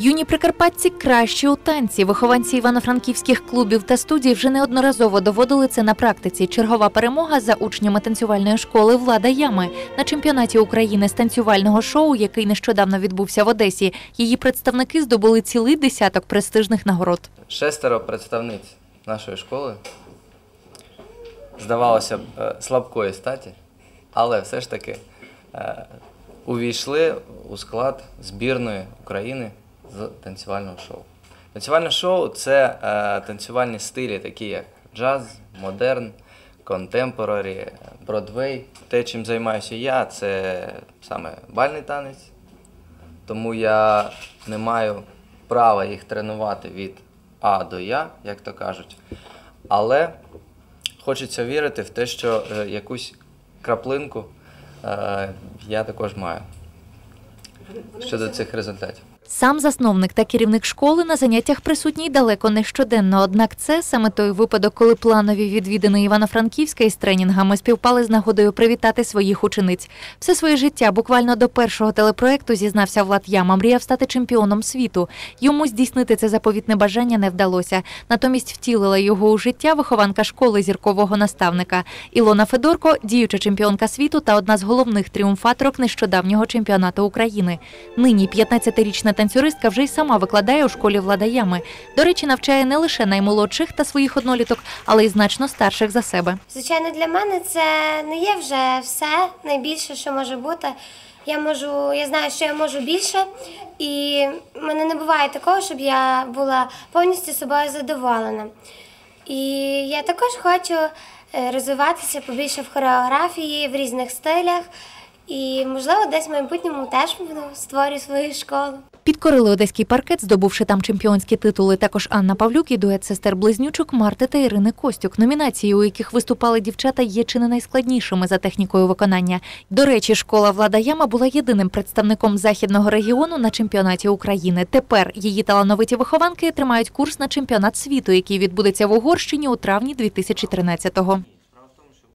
Юні прикарпатці кращі у танці. Вихованці івано-франківських клубів та студій вже неодноразово доводили це на практиці. Чергова перемога за учнями танцювальної школи Влада Ями на чемпіонаті України з танцювального шоу, який нещодавно відбувся в Одесі. Її представники здобули цілий десяток престижних нагород. Шестеро представниць нашої школи. Здавалося б, е, слабкої статі, але все ж таки е, увійшли у склад збірної України з танцювального шоу. Танцювальне шоу це е, танцювальні стилі, такі як джаз, модерн, контемпорарі, бродвей. Те, чим займаюся я, це саме бальний танець. Тому я не маю права їх тренувати від А до Я, як то кажуть. Але хочеться вірити в те, що е, якусь краплинку е, я також маю щодо цих результатів. Сам засновник та керівник школи на заняттях присутній далеко не щоденно. Однак це саме той випадок, коли планові відвідини Івано-Франківська із тренінгами співпали з нагодою привітати своїх учениць. Все своє життя буквально до першого телепроекту зізнався Влад Яма. Мріяв стати чемпіоном світу. Йому здійснити це заповітне бажання не вдалося. Натомість втілила його у життя вихованка школи зіркового наставника. Ілона Федорко, діюча чемпіонка світу та одна з головних тріумфаторок нещодавнього чемпіонату України. Нині 15-річна танцюристка вже й сама викладає у школі Влада Ями. До речі, навчає не лише наймолодших та своїх одноліток, але й значно старших за себе. Звичайно, для мене це не є вже все найбільше, що може бути. Я можу, я знаю, що я можу більше, і в мене не буває такого, щоб я була повністю собою задоволена. І я також хочу е, розвиватися побільше в хореографії, в різних стилях. І, можливо, десь в майбутньому теж буду створю свою школу. Підкорили одеський паркет, здобувши там чемпіонські титули. Також Анна Павлюк і дует сестер близнючок Марти та Ірини Костюк. Номінації, у яких виступали дівчата, є чи не найскладнішими за технікою виконання. До речі, школа Влада Яма була єдиним представником західного регіону на чемпіонаті України. Тепер її талановиті вихованки тримають курс на чемпіонат світу, який відбудеться в Угорщині у травні 2013-го.